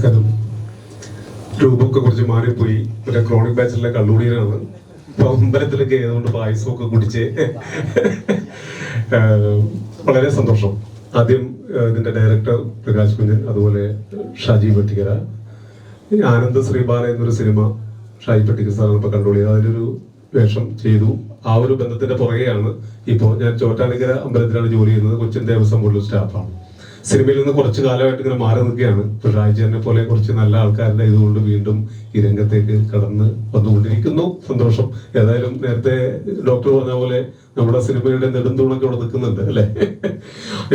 നമസ്കാരം. രൂപമൊക്കെ കുറച്ച് മാറിപ്പോയി. മറ്റേ ക്രോണിക് ബാച്ചിലെ കള്ളുകൂടിയാണ് അമ്പലത്തിലൊക്കെ ആയതുകൊണ്ട് പായസമൊക്കെ കുടിച്ച് വളരെ സന്തോഷം. ആദ്യം ഇതിന്റെ ഡയറക്ടർ പ്രകാശ് കുഞ്ഞൻ അതുപോലെ ഷാജി പട്ടികര ആനന്ദ ശ്രീബാല എന്നൊരു സിനിമ ഷാജി പട്ടിക സാറാണ് ഇപ്പൊ കണ്ടുപിടി അതിലൊരു വേഷം ചെയ്തു. ആ ഒരു ബന്ധത്തിന്റെ പുറകെയാണ് ഇപ്പോൾ ഞാൻ ചോറ്റാനിക്കര അമ്പലത്തിലാണ് ജോലി ചെയ്യുന്നത്. കൊച്ചിൻ ദേവസ്വം ബോർഡിൽ സ്റ്റാഫാണ്. സിനിമയിൽ നിന്ന് കുറച്ച് കാലമായിട്ട് ഇങ്ങനെ മാറി നിൽക്കുകയാണ്. പിണറായി ഷാജിനെ പോലെ കുറച്ച് നല്ല ആൾക്കാരുടെ ഇതുകൊണ്ട് വീണ്ടും ഈ രംഗത്തേക്ക് കടന്ന് വന്നുകൊണ്ടിരിക്കുന്നു. സന്തോഷം. ഏതായാലും നേരത്തെ ഡോക്ടർ പറഞ്ഞ പോലെ നമ്മുടെ സിനിമയുടെ നെടുന്തൂണൊക്കെ ഇവിടെ നിൽക്കുന്നുണ്ട് അല്ലെ?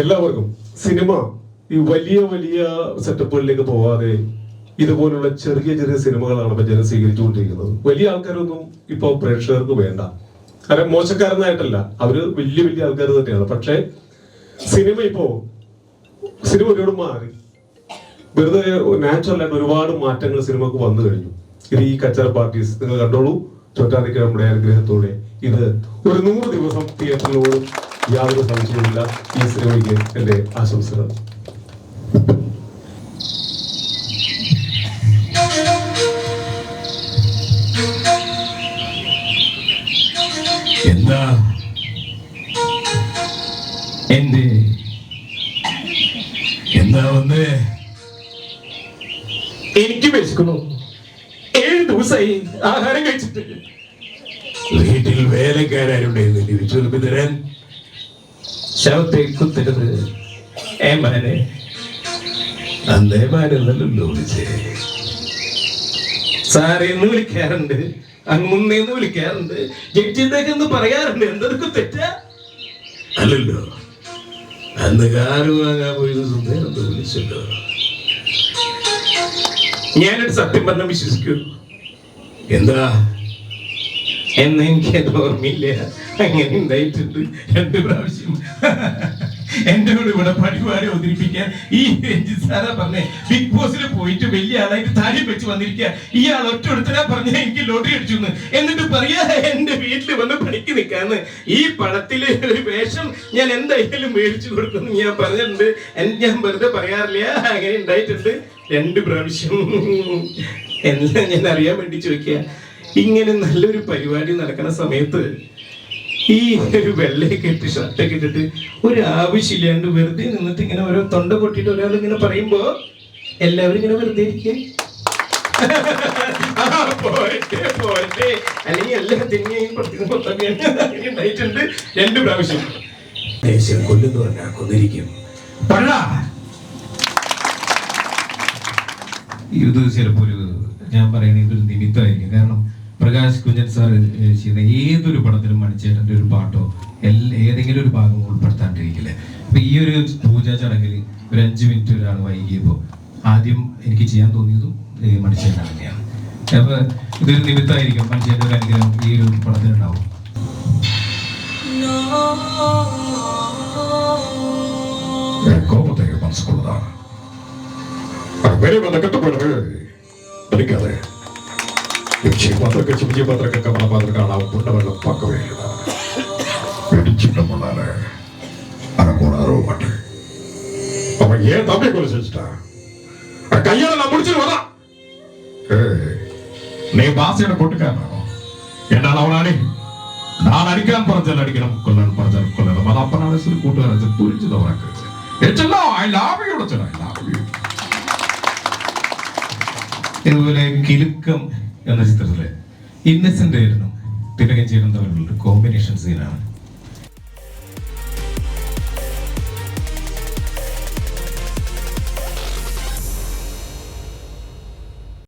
എല്ലാവർക്കും സിനിമ ഈ വലിയ വലിയ സെറ്റപ്പുകളിലേക്ക് പോവാതെ ഇതുപോലുള്ള ചെറിയ ചെറിയ സിനിമകളാണ് ഇപ്പൊ ജനം സ്വീകരിച്ചുകൊണ്ടിരിക്കുന്നത്. വലിയ ആൾക്കാരൊന്നും ഇപ്പൊ പ്രേക്ഷകർക്ക് വേണ്ട. കാരണം മോശക്കാരനായിട്ടല്ല. അവർ വലിയ വലിയ ആൾക്കാർ തന്നെയാണ്. പക്ഷേ സിനിമ ഇപ്പോ സിനിമ മാറി. വെറുതെ നാച്ചുറൽ ആയിട്ട് ഒരുപാട് മാറ്റങ്ങൾ സിനിമക്ക് വന്നു കഴിഞ്ഞു. ഇത് ഈ കച്ചറ പാർട്ടീസ് നിങ്ങൾ കണ്ടോളൂ. ചോറ്റാതിക്ക നമ്മുടെ അനുഗ്രഹത്തോടെ ഇത് ഒരു നൂറ് ദിവസം തിയേറ്ററിലോടും യാതൊരു സംശയമില്ല ഈ സിനിമയ്ക്ക് എന്റെ ആശംസകൾ. എന്താ? എന്റെ എനിക്ക് വിശക്കുന്നു. ഏഴ് ദിവസമായി ആഹാരം കഴിച്ചിട്ട്. വീട്ടിൽ വേലക്കാരുണ്ടായിരുന്നു തിരിച്ചു തരാൻ. ശവത്തെ കുത്തരുത് ഏമാനെ. അന്നേമാരല്ലോ വിളിച്ചേ. സാറേ എന്ന് വിളിക്കാറുണ്ട്. അങ്ങുന്നേന്ന് വിളിക്കാറുണ്ട്. ജഡ്ജിന്റെയൊക്കെ എന്ന് പറയാറുണ്ട്? എന്തൊക്കെ തെറ്റാ? അല്ലല്ലോ. ഞാനൊരു സത്യം പറഞ്ഞ വിശ്വസിക്കൂ. എന്താ? എന്ന് എനിക്കത് ഓർമ്മയില്ല. അങ്ങനെ ഉണ്ടായിട്ടുണ്ട്. രണ്ട് പ്രാവശ്യം. എന്റെ കൂടെ ഇവിടെ പരിപാടി അവതരിപ്പിക്കാൻ ഈ രഞ്ജിത് സാറ പറഞ്ഞേ ബിഗ് ബോസിൽ പോയിട്ട് വലിയ ആളായിട്ട് താരി വെച്ച് വന്നിരിക്കുക. ഇയാൾ ഒറ്റ എടുത്തരാ പറഞ്ഞ എനിക്ക് ലോട്ടറി അടിച്ചു എന്ന്. എന്നിട്ട് പറയാ എന്റെ വീട്ടിൽ വന്ന് പണിക്ക് നിൽക്കാന്ന് ഈ പടത്തിലെ ഒരു വേഷം ഞാൻ എന്തായാലും മേടിച്ചു കൊടുക്കുന്നു ഞാൻ പറഞ്ഞിട്ടുണ്ട്. ഞാൻ വെറുതെ പറയാറില്ല. അങ്ങനെ ഉണ്ടായിട്ടുണ്ട്. രണ്ട് പ്രാവശ്യം എല്ലാം ഞാൻ അറിയാൻ വേണ്ടി ചോദിക്കുക. ഇങ്ങനെ നല്ലൊരു പരിപാടി നടക്കുന്ന സമയത്ത് ഈ ഒരു വെള്ളയൊക്കെ ഇട്ട് ഷർട്ടൊക്കെ ഇട്ടിട്ട് ഒരു ആവശ്യമില്ലാണ്ട് വെറുതെ നിന്നിട്ട് ഇങ്ങനെ ഓരോ തൊണ്ട പൊട്ടിയിട്ട് ഒരാൾ ഇങ്ങനെ പറയുമ്പോ എല്ലാവരും ഇങ്ങനെ വെറുതെ ഇരിക്കുക പോട്ടെ ഇത് ചിലപ്പോൾ ഒരു ഞാൻ പറയുന്നത് ഇതൊരു നിമിത്തമായിരിക്കും. കാരണം പ്രകാശ് കുഞ്ഞൻ സാർ ചെയ്യുന്ന ഏതൊരു പടത്തിലും മണിച്ചേട്ടന്റെ ഒരു പാട്ടോ ഏതെങ്കിലും ഒരു ഭാഗം ഉൾപ്പെടുത്താണ്ടിരിക്കില്ല? അപ്പൊ ഈ ഒരു പൂജാ ചടങ്ങിൽ ഒരു അഞ്ച് മിനിറ്റ് ഒരാൾ വൈകിയപ്പോൾ ആദ്യം എനിക്ക് ചെയ്യാൻ തോന്നിയതും മണിച്ചേട്ടൻ തന്നെയാണ്. അപ്പൊ ഇതൊരു നിമിത്തമായിരിക്കും മണിച്ചേട്ടന്റെ ഒരു അനുഗ്രഹം ഈ ഒരു പടത്തിലുണ്ടാവും. കോപത്തെ മനസ്സിലുള്ളതാണ് അങ്ങനെ വന്നക്കത്തെ പോലെ പഠിക്കാതെ பிடிச்சு பத்திரக்கட்சி விஜய் பத்திரக்க கமலபாத்திரக்கா நான் கொண்டவர்கள் பார்க்க வேண்டும் பிடிச்சுட்ட முன்னால எனக்கு ஏன் தம்பி கொலை செஞ்சுட்டான் கையால நான் நீ பாசையில கொட்டுக்காரன் என்ன அவனானே நான் அடிக்கான் பறஞ்சல் அடிக்கணும். கொல்லன் பறஞ்சல் கொல்லணும் மத அப்ப நான் சிறு கூட்டுகாரன் புரிஞ்சுதான் உனக்கு? It's I love you I love you ഇതുപോലെ കിലുക്കം എന്ന ചിത്രത്തിൽ ഇന്നസെന്റ് ആയിരുന്നു. തിലകൻ തമ്മിലുള്ള കോമ്പിനേഷൻ സീനാണ്